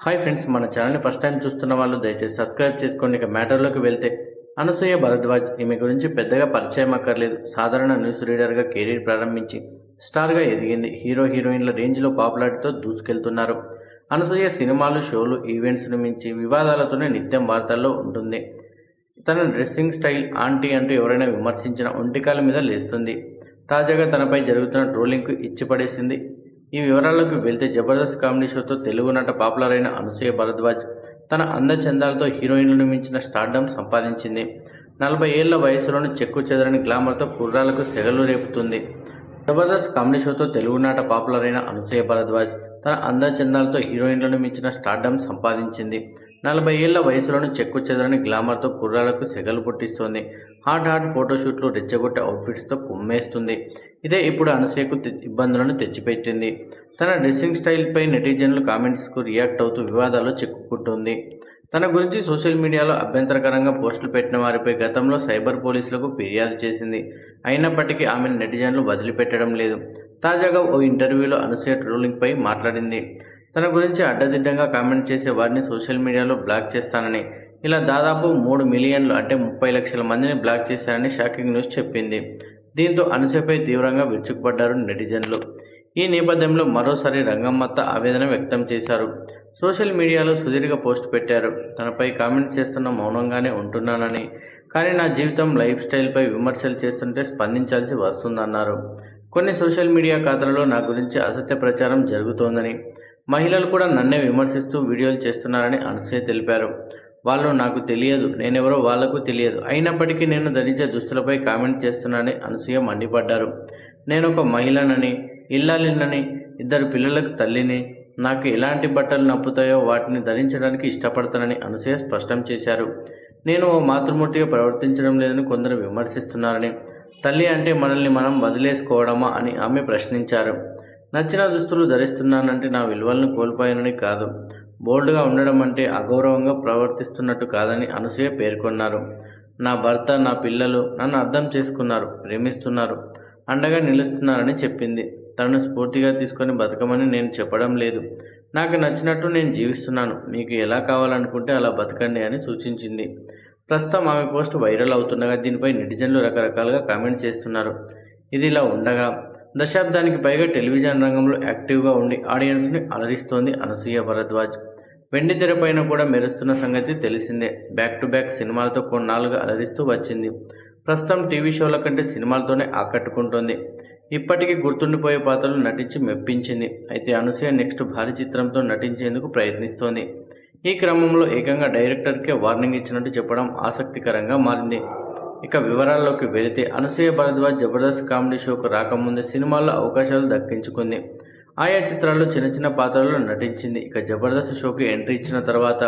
Hi friends మన ఛానల్ని first time చూస్తున్న వాళ్ళు దయచేసి సబ్స్క్రైబ్ చేసుకోండి. ఇక మ్యాటర్లోకి వెళ్తే అనసూయ భరద్వాజ్ ఈమె గురించి పెద్దగా పరిచయం అక్కర్లేదు. సాధారణ న్యూస్ రీడర్గా కెరీర్ ప్రారంభించి స్టార్గా ఎదిగింది. హీరో హీరోయిన్ల రేంజ్లో పాపులారిటీతో దూసుకెళ్తున్నారు. అనసూయ సినిమాలు షోలు ఈవెంట్స్ను మించి వివాదాలతోనే నిత్యం వార్తల్లో ఉంటుంది. తన డ్రెస్సింగ్ స్టైల్ ఆంటీ అంటూ ఎవరైనా విమర్శించిన ఒంటికాల మీద లేస్తుంది. తాజాగా తనపై జరుగుతున్న ట్రోలింగ్కు ఇచ్చిపడేసింది. ఈ వివరాల్లోకి వెళ్తే జబర్దస్త్ కామెడీ షోతో తెలుగు నట పాపులర్ అయిన అనసూయ భరద్వాజ్ తన అందచందాలతో హీరోయిన్లను మించిన స్టార్డమ్ సంపాదించింది. నలభై ఏళ్ళ వయసులోని చెక్కు చెదరని గ్లామర్తో కుర్రాలకు సెగలు రేపుతుంది. జబర్దస్త్ కామెడీ షోతో తెలుగు నాట పాపులర్ అయిన అనసూయ భరద్వాజ్ తన అందచందాలతో హీరోయిన్లను మించిన స్టార్డమ్ సంపాదించింది. నలభై ఏళ్ళ వయసులోనూ చెక్కు చెదరని గ్లామర్తో కుర్రాలకు సెగలు పుట్టిస్తోంది. హాట్ హాట్ ఫోటోషూట్లు రెచ్చగొట్టే అవుట్ఫిట్స్తో కుమ్మేస్తుంది. ఇదే ఇప్పుడు అనసూయకు ఇబ్బందులను తెచ్చిపెట్టింది. తన డ్రెస్సింగ్ స్టైల్పై నెటిజన్లు కామెంట్స్కు రియాక్ట్ అవుతూ వివాదాల్లో చిక్కుకుంటుంది. తన గురించి సోషల్ మీడియాలో అభ్యంతరకరంగా పోస్టులు పెట్టిన వారిపై గతంలో సైబర్ పోలీసులకు ఫిర్యాదు చేసింది. అయినప్పటికీ ఆమెను నెటిజన్లు వదిలిపెట్టడం లేదు. తాజాగా ఓ ఇంటర్వ్యూలో అనసూయ ట్రోలింగ్పై మాట్లాడింది. తన గురించి అడ్డదిడ్డంగా కామెంట్ చేసే వారిని సోషల్ మీడియాలో బ్లాక్ చేస్తానని. ఇలా దాదాపు మూడు మిలియన్లు అంటే ముప్పై లక్షల మందిని బ్లాక్ చేశారని షాకింగ్ న్యూస్ చెప్పింది. దీంతో అనుసపై తీవ్రంగా విరుచుకుపడ్డారు నెటిజన్లు. ఈ నేపథ్యంలో మరోసారి రంగమ్మత్త ఆవేదన వ్యక్తం చేశారు. సోషల్ మీడియాలో సుదీర్ఘ పోస్ట్ పెట్టారు. తనపై కామెంట్ చేస్తున్న మౌనంగానే ఉంటున్నానని. కానీ నా జీవితం లైఫ్ స్టైల్పై విమర్శలు చేస్తుంటే స్పందించాల్సి వస్తుందన్నారు. కొన్ని సోషల్ మీడియా ఖాతాలలో నా గురించి అసత్య ప్రచారం జరుగుతోందని. మహిళలు కూడా నన్నే విమర్శిస్తూ వీడియోలు చేస్తున్నారని అనుసే తెలిపారు. వాళ్ళు నాకు తెలియదు నేనెవరో వాళ్ళకు తెలియదు. అయినప్పటికీ నేను ధరించే దుస్తులపై కామెంట్ చేస్తున్నానని అనసూయ మండిపడ్డారు. నేను ఒక మహిళనని ఇల్లాలిన్నని ఇద్దరు పిల్లలకు తల్లిని నాకు ఎలాంటి బట్టలు నప్పుతాయో వాటిని ధరించడానికి ఇష్టపడతానని అనసూయ స్పష్టం చేశారు. నేను ఓ మాతృమూర్తిగా ప్రవర్తించడం లేదని కొందరు విమర్శిస్తున్నారని తల్లి అంటే మనల్ని మనం వదిలేసుకోవడమా అని ఆమె ప్రశ్నించారు. నచ్చిన దుస్తులు ధరిస్తున్నానంటే నా విలువలను కోల్పోయానని కాదు. బోల్డ్గా ఉండడం అంటే అగౌరవంగా ప్రవర్తిస్తున్నట్టు కాదని అనసూయ పేర్కొన్నారు. నా భర్త నా పిల్లలు నన్ను అర్థం చేసుకున్నారు ప్రేమిస్తున్నారు. అండగా నిలుస్తున్నారని చెప్పింది. తనను స్ఫూర్తిగా తీసుకొని బతకమని నేను చెప్పడం లేదు. నాకు నచ్చినట్టు నేను జీవిస్తున్నాను. మీకు ఎలా కావాలనుకుంటే అలా బతకండి అని సూచించింది. ప్రస్తుతం ఆమె పోస్ట్ వైరల్ అవుతుండగా దీనిపై నెటిజన్లు రకరకాలుగా కామెంట్ చేస్తున్నారు. ఇది ఇలా ఉండగా దశాబ్దానికి పైగా టెలివిజన్ రంగంలో యాక్టివ్గా ఉండి ఆడియన్స్ని అలరిస్తోంది అనసూయ భరద్వాజ్. వెండి తెరపైన కూడా మెరుస్తున్న సంగతి తెలిసిందే. బ్యాక్ టు బ్యాక్ సినిమాలతో కొన్నాళ్ళుగా అలరిస్తూ వచ్చింది. ప్రస్తుతం టీవీ షోల కంటే సినిమాలతోనే ఆకట్టుకుంటోంది. ఇప్పటికీ గుర్తుండిపోయే పాత్రలు నటించి మెప్పించింది. అయితే అనసూయ నెక్స్ట్ భారీ చిత్రంతో నటించేందుకు ప్రయత్నిస్తోంది. ఈ క్రమంలో ఏకంగా డైరెక్టర్కే వార్నింగ్ ఇచ్చినట్టు చెప్పడం ఆసక్తికరంగా మారింది. ఇక వివరాల్లోకి వెళితే అనసూయ భరద్వాజ్ జబర్దస్త్ కామెడీ షోకు రాకముందే సినిమాల్లో అవకాశాలు దక్కించుకుంది. ఆయా చిత్రాల్లో చిన్న చిన్న పాత్రల్లో నటించింది. ఇక జబర్దస్త్ షోకి ఎంట్రీ ఇచ్చిన తర్వాత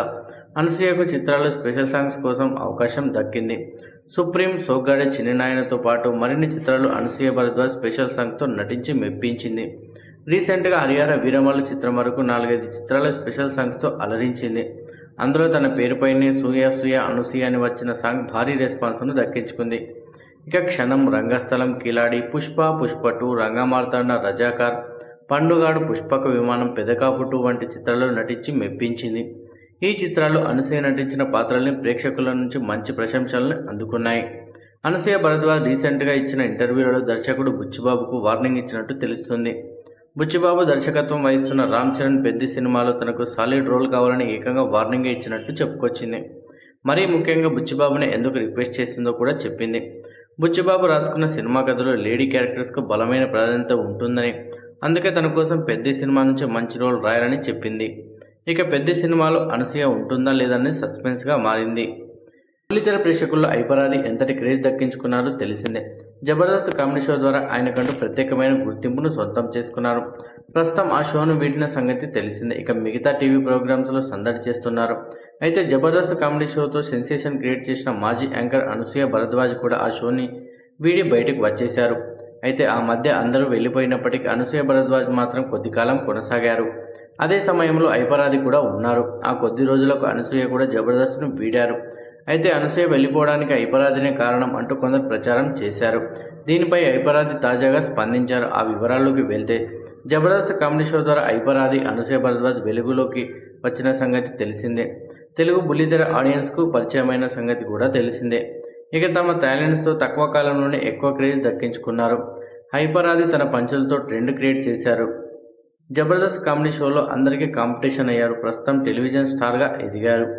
అనసూయకు చిత్రాల్లో స్పెషల్ సాంగ్స్ కోసం అవకాశం దక్కింది. సుప్రీం సోగ్గాడే చిన్ననాయనతో పాటు మరిన్ని చిత్రాలు అనసూయ భరద్వాజ్ స్పెషల్ సాంగ్తో నటించి మెప్పించింది. రీసెంట్గా హరిహర వీరమల్లు చిత్రం వరకు నాలుగైదు చిత్రాల స్పెషల్ సాంగ్స్తో అలరించింది. అందులో తన పేరుపైనే సూయ సూయ అనసూయ అని వచ్చిన సాంగ్ భారీ రెస్పాన్స్ను దక్కించుకుంది. ఇక క్షణం రంగస్థలం కిలాడి పుష్ప పుష్ప టూ రంగమార్తాండ రజాకార్ పండుగాడు పుష్పక విమానం పెదకాపు టూ వంటి చిత్రాల్లో నటించి మెప్పించింది. ఈ చిత్రాలు అనసూయ నటించిన పాత్రల్ని ప్రేక్షకుల నుంచి మంచి ప్రశంసలను అందుకున్నాయి. అనసూయ భరద్వాజ్ రీసెంట్గా ఇచ్చిన ఇంటర్వ్యూలలో దర్శకుడు బుచ్చిబాబుకు వార్నింగ్ ఇచ్చినట్టు తెలుస్తుంది. బుచ్చిబాబు దర్శకత్వం వహిస్తున్న రామ్ చరణ్ పెద్ద సినిమాలో తనకు సాలిడ్ రోల్ కావాలని ఏకంగా వార్నింగ్ ఇచ్చినట్టు చెప్పుకొచ్చింది. మరీ ముఖ్యంగా బుచ్చిబాబుని ఎందుకు రిక్వెస్ట్ చేసిందో కూడా చెప్పింది. బుచ్చిబాబు రాసుకున్న సినిమా కథలో లేడీ క్యారెక్టర్స్కు బలమైన ప్రాధాన్యత ఉంటుందని అందుకే తన కోసం పెద్ద సినిమా నుంచి మంచి రోల్ రాయాలని చెప్పింది. ఇక పెద్ద సినిమాలో అనసూయ ఉంటుందా లేదని సస్పెన్స్గా మారింది. తొలితెర ప్రేక్షకుల్లో ఐపరాలి ఎంతటి క్రేజ్ దక్కించుకున్నారో తెలిసిందే. జబర్దస్త్ కామెడీ షో ద్వారా ఆయనకంటూ ప్రత్యేకమైన గుర్తింపును సొంతం చేసుకున్నారు. ప్రస్తుతం ఆ షోను వీడిన సంగతి తెలిసిందే. ఇక మిగతా టీవీ ప్రోగ్రామ్స్లో సందడి చేస్తున్నారు. అయితే జబర్దస్త్ కామెడీ షోతో సెన్సేషన్ క్రియేట్ చేసిన మాజీ యాంకర్ అనసూయ భరద్వాజ్ కూడా ఆ షోని వీడి బయటకు వచ్చేశారు. అయితే ఆ మధ్య అందరూ వెళ్ళిపోయినప్పటికీ అనసూయ భరద్వాజ్ మాత్రం కొద్ది కాలం కొనసాగారు. అదే సమయంలో ఐపరాది కూడా ఉన్నారు. ఆ కొద్ది రోజులకు అనసూయ కూడా జబర్దస్త్ను వీడారు. అయితే అనసూయ వెళ్ళిపోవడానికి ఐపరాదినే కారణం అంటూ కొందరు ప్రచారం చేశారు. దీనిపై ఐపరాది తాజాగా స్పందించారు. ఆ వివరాల్లోకి వెళ్తే జబర్దస్త్ కామెడీ షో ద్వారా ఐపరాది అనసూయ భరద్వాజ్ వెలుగులోకి వచ్చిన సంగతి తెలిసిందే. తెలుగు బుల్లితెర ఆడియన్స్కు పరిచయమైన సంగతి కూడా తెలిసిందే. ఇక తమ టాలెంట్స్తో తక్కువ కాలంలోనే ఎక్కువ క్రేజ్ దక్కించుకున్నారు. హైపరాది తన పంచులతో ట్రెండ్ క్రియేట్ చేశారు. జబర్దస్త్ కామెడీ షోలో అందరికీ కాంపిటీషన్ అయ్యారు. ప్రస్తుతం టెలివిజన్ స్టార్గా ఎదిగారు.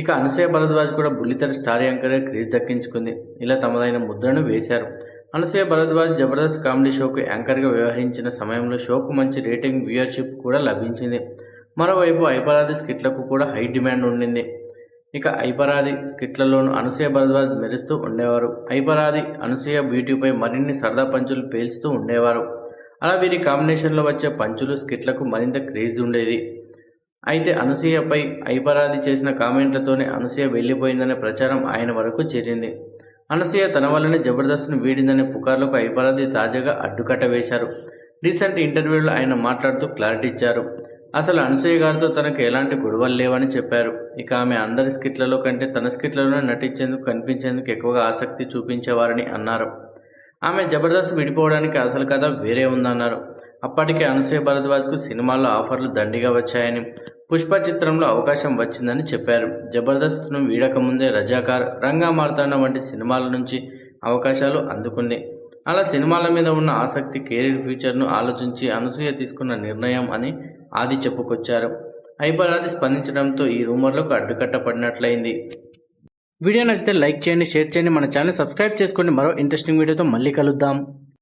ఇక అనసూయ భరద్వాజ్ కూడా బుల్లితెర స్టార్ యాంకర్గా క్రేజ్ దక్కించుకుంది. ఇలా తమదైన ముద్రను వేశారు. అనసూయ భరద్వాజ్ జబర్దస్త్ కామెడీ షోకు యాంకర్గా వ్యవహరించిన సమయంలో షోకు మంచి రేటింగ్ వ్యూయర్షిప్ కూడా లభించింది. మరోవైపు ఐపరాది స్కిట్లకు కూడా హై డిమాండ్ ఉండింది. ఇక ఐపరాది స్కిట్లలోనూ అనసూయ భరద్వాజ్ మెరుస్తూ ఉండేవారు. ఐపరాది అనసూయ బ్యూటీపై మరిన్ని సరదా పంచులు పేల్చుతూ ఉండేవారు. అలా వీరి కాంబినేషన్లో వచ్చే పంచులు స్కిట్లకు మరింత క్రేజ్ ఉండేది. అయితే అనసూయపై ఐపరాది చేసిన కామెంట్లతోనే అనసూయ వెళ్ళిపోయిందనే ప్రచారం ఆయన వరకు చేరింది. అనసూయ తన వల్లనే జబర్దస్త్ను వీడిందనే పుకార్లకు ఐపరాది తాజాగా అడ్డుకట్ట వేశారు. రీసెంట్ ఇంటర్వ్యూలో ఆయన మాట్లాడుతూ క్లారిటీ ఇచ్చారు. అసలు అనసూయ గారితో తనకు ఎలాంటి గొడవలు లేవని చెప్పారు. ఇక ఆమె అందరి స్కిట్లలో కంటే తన స్కిట్లలోనే నటించేందుకు కనిపించేందుకు ఎక్కువగా ఆసక్తి చూపించేవారని అన్నారు. ఆమె జబర్దస్త్ విడిపోవడానికి అసలు కథ వేరే ఉందన్నారు. అప్పటికే అనసూయ భరద్వాజ్కు సినిమాల్లో ఆఫర్లు దండిగా వచ్చాయని పుష్ప చిత్రంలో అవకాశం వచ్చిందని చెప్పారు. జబర్దస్త్ను వీడకముందే రజాకార్ రంగా వంటి సినిమాల నుంచి అవకాశాలు అందుకుంది. అలా సినిమాల మీద ఉన్న ఆసక్తి కెరీర్ ఫ్యూచర్ను ఆలోచించి అనసూయ తీసుకున్న నిర్ణయం అని ఆది చెప్పుకొచ్చారు. హైపరాది స్పందించడంతో ఈ రూమర్లకు అడ్డుకట్ట పడినట్లయింది. వీడియో నచ్చితే లైక్ చేయండి షేర్ చేయండి మన ఛానల్ సబ్స్క్రైబ్ చేసుకోండి. మరో ఇంట్రెస్టింగ్ వీడియోతో మళ్ళీ కలుద్దాం.